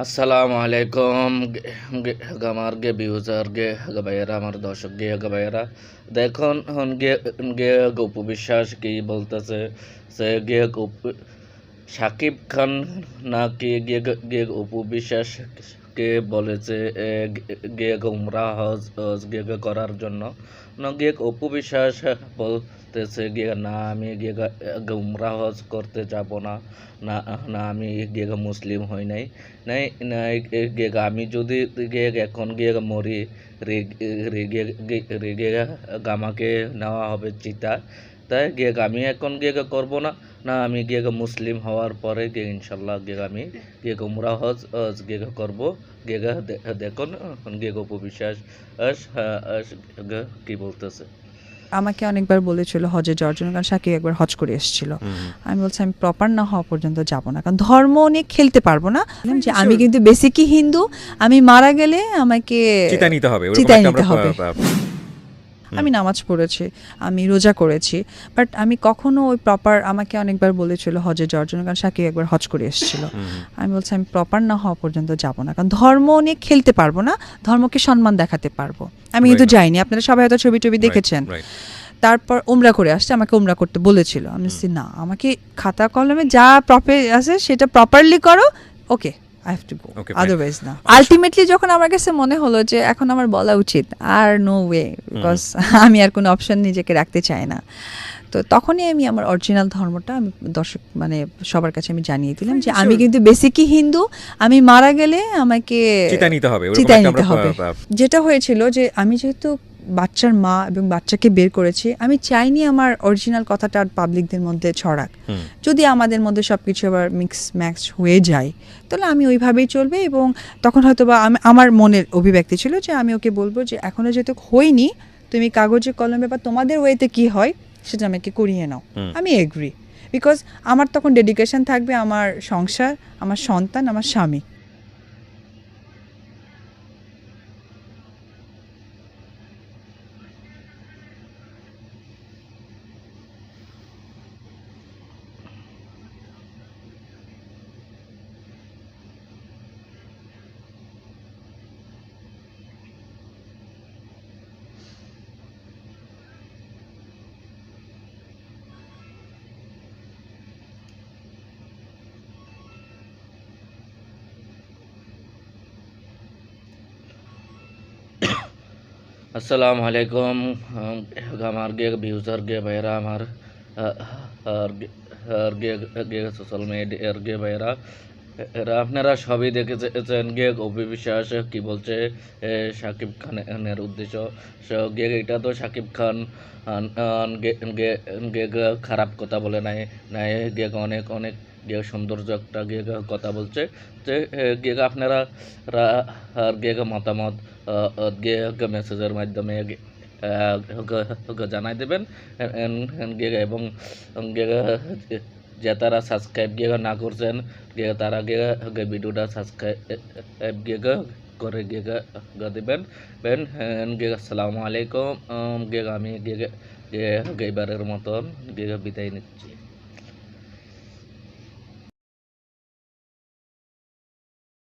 আসসালামু আলাইকুম। আমার গে ভিউজার গে ভাইয়েরা, আমার দর্শক গে ভাইয়েরা। দেখুন গে গে, গপু বিশ্বাস কি বলতেছে? সে গে সাকিব খান নাকি গে গে অপু বিশ্বাস? কে বলেছে এ, গে- গে গুমরা হজ হজ গে গে করার জন্য। না গে অপু বিশ্বাস বলতেছে গে না আমি গে গুমরা হজ করতে যাব না। না না আমি গে মুসলিম হই নাই। নাই নাই গে আমি যদি গে এখন গে মরি রেগে রেগে গামাকে নেওয়া হবে চিতা। তাই গে আমি এখন গে করব না। না আমি গে মুসলিম হওয়ার পরে গে ইনশাল্লাহ গে আমি গে উমরা হজ হজ গে করব। গে দেখুন গে গপু বিশ্বাস আস, আস, গে কি বলতেছে। আমাকে অনেকবার বলেছিল হজে যাওয়ার জন্য কারণ সাকিব একবার হজ করে এসেছিল। আমি বলছি আমি প্রপার না হওয়া পর্যন্ত যাব না। কারণ ধর্ম নিয়ে খেলতে পারব না। যে আমি কিন্তু বেসিকই হিন্দু। আমি মারা গেলে আমাকে চিতা নিতে হবে। চিতায় নিতে হবে। আমি নামাজ পড়েছি আমি রোজা করেছি বাট আমি কখনো ওই প্রপার আমাকে অনেকবার বলেছিল হজে যাওয়ার জন্য কারণ সাকিব একবার হজ করে এসেছিল। আমি বলছি আমি প্রপার না হওয়া পর্যন্ত যাব না কারণ ধর্ম নিয়ে খেলতে পারব না ধর্মকে সম্মান দেখাতে পারব। আমি কিন্তু যাইনি আপনারা সবাই হয়তো ছবি টবি দেখেছেন। তারপর উমরা করে আসছে আমাকে উমরা করতে বলেছিল। আমি বলছি না আমাকে খাতা কলমে যা প্রপার আছে সেটা প্রপারলি করো okay I have to go otherwise না আলটিমেটলি যখন আমার কাছে মনে হলো যে এখন আমার বলা উচিত আর নো ওয়ে বিকজ আমি আর কোনো অপশন নিজেকে রাখতে চাই না। তো তখনই আমি আমার অরিজিনাল ধর্মটা আমি দর্শক মানে সবার কাছে আমি জানিয়ে দিলাম যে আমি কিন্তু বেসিকই হিন্দু আমি মারা গেলে আমাকে চিতা নিতে হবে নিতে যেটা হয়েছিল যে আমি যেহেতু বাচ্চার মা এবং বাচ্চাকে বের করেছি আমি চাইনি আমার অরিজিনাল কথাটা আর পাবলিকদের মধ্যে ছড়াক। যদি আমাদের মধ্যে সব কিছু আবার মিক্স ম্যাক্স হয়ে যায় তাহলে আমি ওইভাবেই চলবে এবং তখন হয়তো বা আমি আমার মনের অভিব্যক্তি ছিল যে আমি ওকে বলব যে এখনও যেহেতু হইনি তুমি কাগজে কলমে বা তোমাদের ওয়েতে কি হয় সেটা আমাকে করিয়ে নাও। আমি এগ্রি বিকজ আমার তখন ডেডিকেশন থাকবে আমার সংসার আমার সন্তান আমার স্বামী। আসসালামু আলাইকুম আমার গে ভিউজার গে গে সোশ্যাল মিডিয়ার গে ভাইয়েরা এরা আপনারা সবই দেখেছেন গে অভি বিশ্বাস কি বলছে এ, শাকিব খানের উদ্দেশ্য গে এটা তো শাকিব খান আন, আন, গে গে গে গে খারাপ কথা বলে নাই নাই গে অনেক অনেক গে সৌন্দর্য একটা গে গে কথা বলছে যে এ, গে আপনারা আর গে গে মতামত আ, আ, গে গে মেসেজের মাধ্যমে জানাই দেবেন। এবং যে তারা সাবস্ক্রাইব গে না করছেন গে তারা গে গে ভিডিওটা সাবস্ক্রাইব গে গে করে গে গে গে দেবেন। বেন এন গে আসসালামু আলাইকুম। আম, গে আমি গে গে গে এবারের মতন গে বিদায় নিচ্ছি।